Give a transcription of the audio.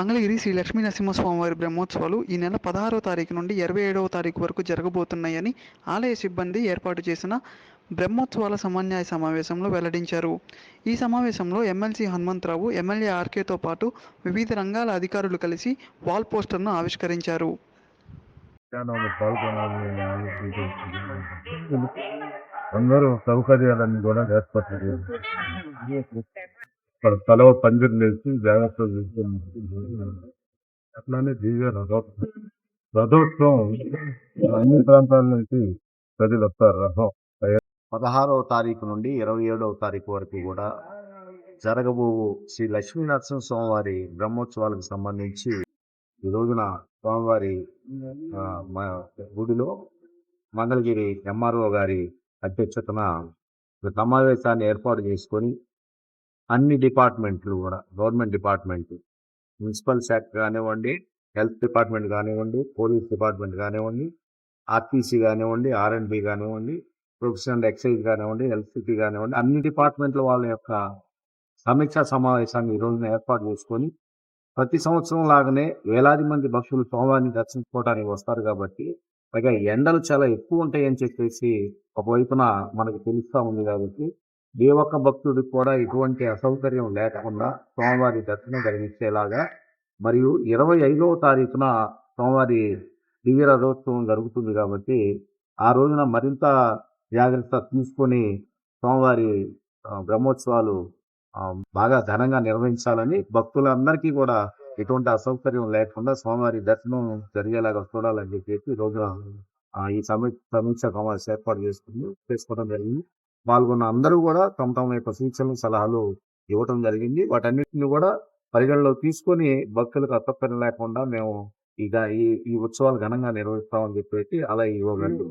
మంగళగిరి శ్రీ లక్ష్మీ నరసింహస్వామివారి బ్రహ్మోత్సవాలు ఈ నెల పదహారవ తారీఖు నుండి ఇరవై ఏడవ తారీఖు వరకు జరగబోతున్నాయని ఆలయ సిబ్బంది ఏర్పాటు చేసిన బ్రహ్మోత్సవాల సమన్వయ సమావేశంలో వెల్లడించారు. ఈ సమావేశంలో ఎమ్మెల్సీ హనుమంతరావు ఎమ్మెల్యే ఆర్కేతో పాటు వివిధ రంగాల అధికారులు కలిసి వాల్ పోస్టర్ను ఆవిష్కరించారు. అందరూ సౌకర్యాలన్నీ కూడా ఏర్పాటు ఇక్కడ తల పందిరి వేసి జాగ్రత్తలు తీసుకొని అట్లానే దివ్య రథోత్సవం. రథోత్సవం అన్ని ప్రాంతాల నుంచి ప్రజలు వస్తారు. రథం పదహారవ తారీఖు నుండి ఇరవై ఏడవ తారీఖు వరకు కూడా జరగబో శ్రీ లక్ష్మీ నరసింహ స్వామివారి బ్రహ్మోత్సవాలకు సంబంధించి ఈ రోజున స్వామివారి గుడిలో మంగళగిరి ఎంఆర్ఓ గారి అధ్యక్షతన సమావేశాన్ని ఏర్పాటు చేసుకొని అన్ని డిపార్ట్మెంట్లు కూడా గవర్నమెంట్ డిపార్ట్మెంట్. మున్సిపల్ శాఖ కానివ్వండి హెల్త్ డిపార్ట్మెంట్ కానివ్వండి పోలీస్ డిపార్ట్మెంట్ కానివ్వండి ఆర్టీసీ కానివ్వండి ఆర్ఎండ్బి కానివ్వండి ప్రొఫెషనల్ ఎక్సైజ్ కానివ్వండి హెల్త్ సిటీ కానివ్వండి అన్ని డిపార్ట్మెంట్ల వాళ్ళ యొక్క సమీక్షా సమావేశాన్ని ఈ రోజున ఏర్పాటు చేసుకొని ప్రతి సంవత్సరం లాగానే వేలాది మంది భక్తులు స్వామివారిని దర్శించుకోవడానికి వస్తారు కాబట్టి పైగా ఎండలు చాలా ఎక్కువ ఉంటాయని చెప్పేసి ఒకవైపున మనకు తెలుస్తూ ఉంది కాబట్టి ఏ ఒక్క భక్తుడికి కూడా ఎటువంటి అసౌకర్యం లేకుండా స్వామివారి దర్శనం కలిగించేలాగా మరియు ఇరవై ఐదవ తారీఖున స్వామివారి దివ్య రథోత్సవం జరుగుతుంది కాబట్టి ఆ రోజున మరింత జాగ్రత్త తీసుకొని స్వామివారి బ్రహ్మోత్సవాలు బాగా ఘనంగా నిర్వహించాలని భక్తులందరికీ కూడా ఎటువంటి అసౌకర్యం లేకుండా స్వామివారి దర్శనం జరిగేలాగా చూడాలని చెప్పేసి ఈ రోజున ఈ సమీ సమీక్ష సమావేశం ఏర్పాటు చేసుకుని చేసుకోవడం జరిగింది. పాల్గొన్న అందరూ కూడా తమ తమ యొక్క సూచనలు సలహాలు ఇవ్వటం జరిగింది. వాటన్నిటిని కూడా పరిగణలో తీసుకొని భక్తులకు అసౌకర్యం లేకుండా మేము ఇక ఈ ఈ ఉత్సవాలు ఘనంగా నిర్వహిస్తామని చెప్పేసి అలా ఇవ్వగలుగుతాం